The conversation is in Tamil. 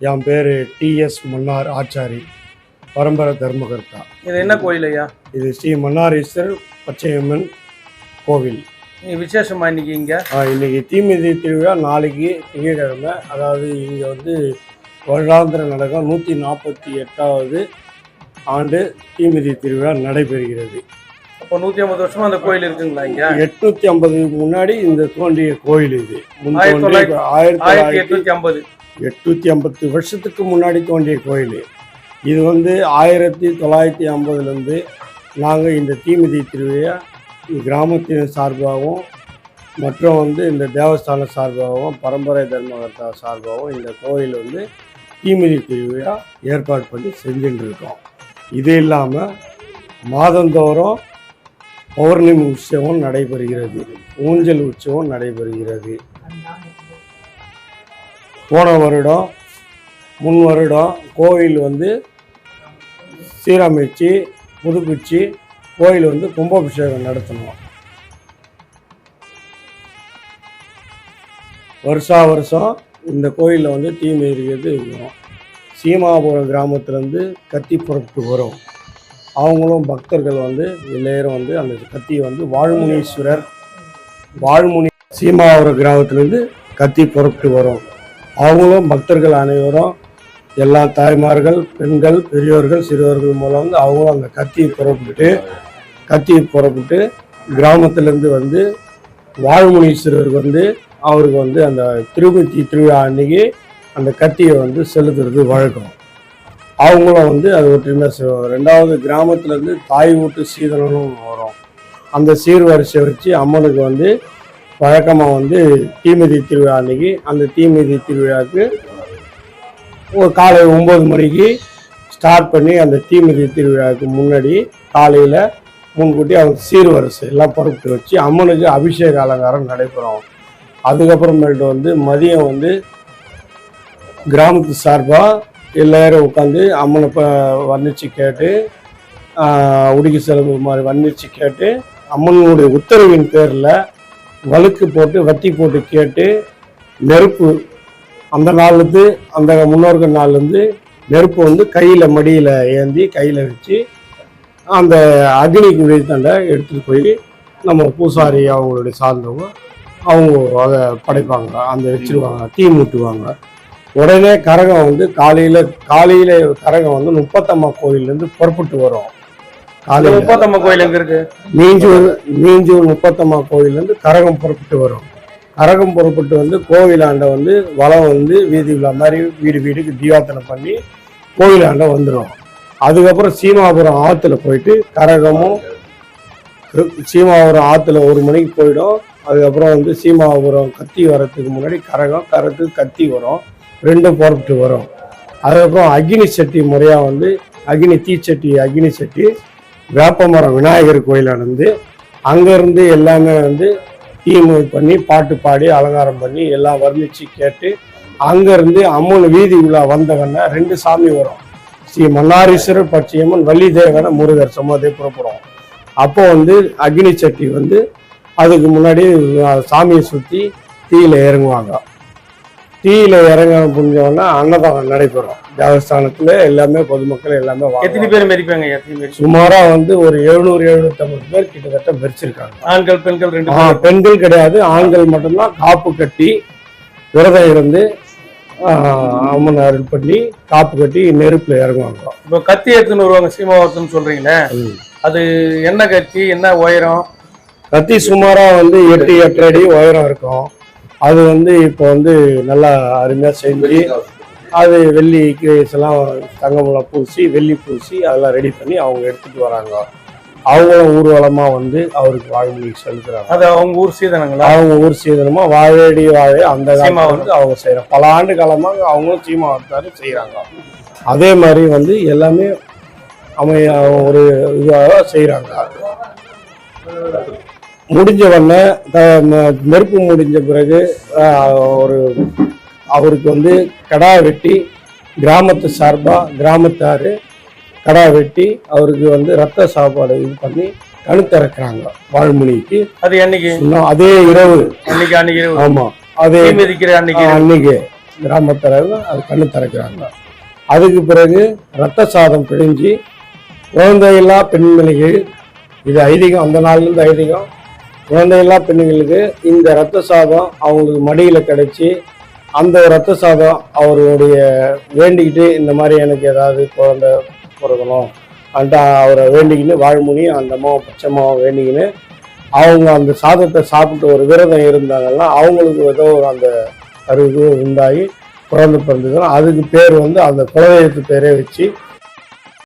என் பேர் டிஎஸ் மன்னார் ஆச்சாரி பரம்பரை தர்மகர்த்தா இது என்ன கோயில் ஐயா? இது ஸ்ரீ மன்னாரீஸ்வர் பச்சையம்மன் கோவில். விசேஷமா இன்னைக்கு இங்க? இன்னைக்கு தீமிதி திருவிழா நாளைக்கு திங்கட்கிழமை அதாவது இங்கே வந்து வருடாந்திர நடக்கம் நூற்றி நாற்பத்தி எட்டாவது ஆண்டு தீமிதி திருவிழா நடைபெறுகிறது. அப்போ நூத்தி ஐம்பது வருஷமா அந்த கோயில் இருக்குங்களா இங்க? எட்நூத்தி ஐம்பதுக்கு முன்னாடி இந்த தோன்றிய கோயில் இது. ஆயிரத்தி தொள்ளாயிரத்தி- ஆயிரத்தி எட்நூத்தி ஐம்பது. எட்நூத்தி ஐம்பத்து வருஷத்துக்கு முன்னாடி தோன்றிய கோயில். இது வந்து ஆயிரத்தி தொள்ளாயிரத்தி ஐம்பதுலேருந்து நாங்கள் இந்த தீமிதி திருவிழா கிராமத்தின் சார்பாகவும் மற்றும் வந்து இந்த தேவஸ்தான சார்பாகவும் பரம்பரை தர்மகர்த்தா சார்பாகவும் இந்த கோயில் வந்து தீமிதி திருவிழா ஏற்பாடு பண்ணி செஞ்சுட்டு இருக்கோம். இது இல்லாமல் மாதந்தோறும் பௌர்ணமி உற்சவம் நடைபெறுகிறது. ஊஞ்சல் உற்சவம் நடைபெறுகிறது. போன வருடம் முன் வருடம் கோயில் வந்து சீரமைச்சு புதுப்பிச்சு கோயில் வந்து கும்பாபிஷேகம் நடத்தணும் வருஷா வருஷம் இந்த கோயிலில் வந்து தீமை எரிகிறது இருக்கும் சீமாபுரம் கிராமத்துலேருந்து கத்தி புறப்பட்டு வரும். அவங்களும் பக்தர்கள் வந்து எல்லோரும் வந்து அந்த கத்தியை வந்து வாழ்முனீஸ்வரர் வாழ்முனி சீமாபுரம் கிராமத்துலேருந்து கத்தி புறப்பட்டு வரும். அவங்களும் பக்தர்கள் அனைவரும் எல்லா தாய்மார்கள் பெண்கள் பெரியோர்கள் சிறுவர்கள் மூலம் வந்து அவங்களும் அந்த கத்தியை புறப்பட்டு கத்தியை புறப்பட்டு கிராமத்திலேருந்து வந்து வாழ்முனீஸ்வரருக்கு வந்து அவருக்கு வந்து அந்த திருப்பதி திருவிழா அன்னைக்கு அந்த கத்தியை வந்து செலுத்துறது வழக்கம். அவங்களும் வந்து அது ஒற்றுமையாக செய்வாங்க ரெண்டாவது கிராமத்துலேருந்து தாய் வீட்டு சீதனமும் வரும். அந்த சீர்வரிசை வச்சு அம்மனுக்கு வந்து வழக்கமாக வந்து தீமிதி திருவிழா அன்னைக்கு அந்த தீமிதி திருவிழாவுக்கு ஒரு காலை ஒம்பது மணிக்கு ஸ்டார்ட் பண்ணி அந்த தீமிதி திருவிழாவுக்கு முன்னாடி காலையில் முன்கூட்டி அவங்க சீர்வரிசை எல்லாம் பொறுத்து வச்சு அம்மனுக்கு அபிஷேக அலங்காரம் நடைபெறும். அதுக்கப்புறமேட்டு வந்து மதியம் வந்து கிராமத்து சார்பாக எல்லாரும் உட்காந்து அம்மனை இப்போ வர்ணிச்சு கேட்டு உடுக்கி செலவு மாதிரி வர்ணிச்சு கேட்டு அம்மனுடைய உத்தரவின் பேரில் வழுக்கு போட்டு வத்தி போட்டு கேட்டு நெருப்பு அந்த நாள்லேருந்து அந்த முன்னோர்கள் நாள்லேருந்து நெருப்பு வந்து கையில் மடியில் ஏந்தி கையில் வச்சு அந்த அக்னி குழித்தண்டை எடுத்துகிட்டு போய் நம்ம பூசாரி அவங்களுடைய சார்ந்தவங்க அவங்க அதை படைப்பாங்க அந்த வச்சிருவாங்க தீ மூட்டுவாங்க. உடனே கரகம் வந்து காலையில் காலையில் கரகம் வந்து முப்பத்தம்மா கோயிலேருந்து புறப்பட்டு வரும். காலையில். முப்பத்தம்மா கோயில் எங்க இருக்கு? மீஞ்சூர் மீஞ்சூர் முப்பத்தம்மா கோயிலேருந்து கரகம் புறப்பட்டு வரும். கரகம் புறப்பட்டு வந்து கோவிலாண்ட வந்து வளம் வந்து வீதி விழா மாதிரி வீடு வீடுக்கு தீவாத்தனை பண்ணி கோவிலாண்ட வந்துடும் அதுக்கப்புறம் சீமாபுரம் ஆற்றுல போயிட்டு கரகமும் சீமாபுரம் ஆற்றுல ஒரு மணிக்கு போயிடும். அதுக்கப்புறம் வந்து சீமாபுரம் கத்தி வரத்துக்கு முன்னாடி கரகம் கரத்துக்கு கத்தி வரும். ரெண்டும் புறப்பட்டு வரும். அதுக்கப்புறம் அக்னி சட்டி முறையாக வந்து அக்னி தீச்சட்டி அக்னி சட்டி வேப்பமரம் விநாயகர் கோயிலானது அங்கேருந்து எல்லாமே வந்து தீமு பண்ணி பாட்டு பாடி அலங்காரம் பண்ணி எல்லாம் வர்ணித்து கேட்டு அங்கேருந்து அம்மன் வீதி உலா வந்தவன ரெண்டு சாமி வரும். ஸ்ரீ மன்னாரீஸ்வரர் பச்சையம்மன் வள்ளிதேவன முருகர் சமாதி புறப்படும் அப்போ வந்து அக்னி சட்டி வந்து அதுக்கு முன்னாடி சாமியை சுற்றி தீயில இறங்குவாங்க. தீயில இறங்க புரிஞ்சவொடனே அன்னதானம் நடைபெறும். தேவஸ்தானத்தில் எல்லாமே பொதுமக்கள் எல்லாமே எத்தனை. பேர் மதிப்பாங்க எத்தனை பேர்? சுமாரா வந்து ஒரு எழுநூறு எழுநூத்தம்பது பேர் கிட்டத்தட்ட மெரிச்சிருக்காங்க ஆண்கள் பெண்கள் ரெண்டு பெண்கள் கிடையாது ஆண்கள் மட்டும்தான் காப்பு கட்டி விரதம் இருந்து அம்மன் அருள் பண்ணி காப்பு கட்டி நெருப்புல இறங்குவாங்க. இப்போ கத்தி எடுத்துன்னு வருவாங்க சீமாவரத்துன்னு சொல்றீங்களே. ம். அது என்ன கத்தி என்ன உயரம்? கத்தி சுமாரா வந்து எட்டு எட்டு அடி உயரம் இருக்கும். அது வந்து இப்போ வந்து நல்லா அருமையா செஞ்சு அது வெள்ளி கேஸ் எல்லாம் தங்கமெல்லாம் பூசி வெள்ளி பூசி அதெல்லாம் ரெடி பண்ணி அவங்க எடுத்துட்டு வராங்க. அவங்களும் ஊர்வலமா வந்து அவருக்கு வாழ்மொழி செலுத்துறாங்க. அது அவங்க ஊர் சீதனங்களா? அவங்க ஊர் சீதனமா வாழடி வாழ அந்த சீமாவரம். வந்து அவங்க செய்யறாங்க பல ஆண்டு காலமாக அவங்களும் சீமாவத்தாரு செய்யறாங்க அதே மாதிரி வந்து எல்லாமே அமைய ஒரு இதுவாக செய்யறாங்க முடிஞ்ச உடனே த- ம- நெருப்பு முடிஞ்ச பிறகு ஒரு அவருக்கு வந்து கடா வெட்டி கிராமத்து சார்பா கிராமத்தாரு கடா வெட்டி அவருக்கு வந்து ரத்த சாப்பாடு இது பண்ணி கணுத்திறக்குறாங்க வாழ்மொழிக்கு அது என்னைக்கு? இன்னும் அதே இரவு. அன்னைக்கு அன்னைக்கு இரவு. ஆமா. அதே மிதிக்கிற அன்னைக்கு. அன்னைக்கு. கிராமத்தில் அது கண்ணு திறக்கிறாங்க அதுக்கு பிறகு ரத்த சாதம் பிழிஞ்சு குழந்தையில்லா பெண்மணிகள் இது ஐதீகம் அந்த நாள்லேருந்து ஐதீகம் குழந்தையில்லா பெண்களுக்கு இந்த ரத்த சாதம் அவங்களுக்கு மடியில் கிடைச்சி அந்த ரத்த சாதம் அவர்களுடைய வேண்டிக்கிட்டு இந்த மாதிரி எனக்கு ஏதாவது குழந்தை பிறக்கணும். அந்த அவரை வேண்டிக்கின்னு வாழ்முனி அந்த அம்மாவை பச்சை வேண்டிக்கின்னு அவங்க அந்த சாதத்தை சாப்பிட்டு ஒரு விரதம் இருந்தாங்கன்னா அவங்களுக்கு ஏதோ ஒரு அந்த கருவு உண்டாகி குழந்தை பிறந்ததுன்னா அதுக்கு பேர் வந்து அந்த குலதெய்வத்து பேரே வச்சு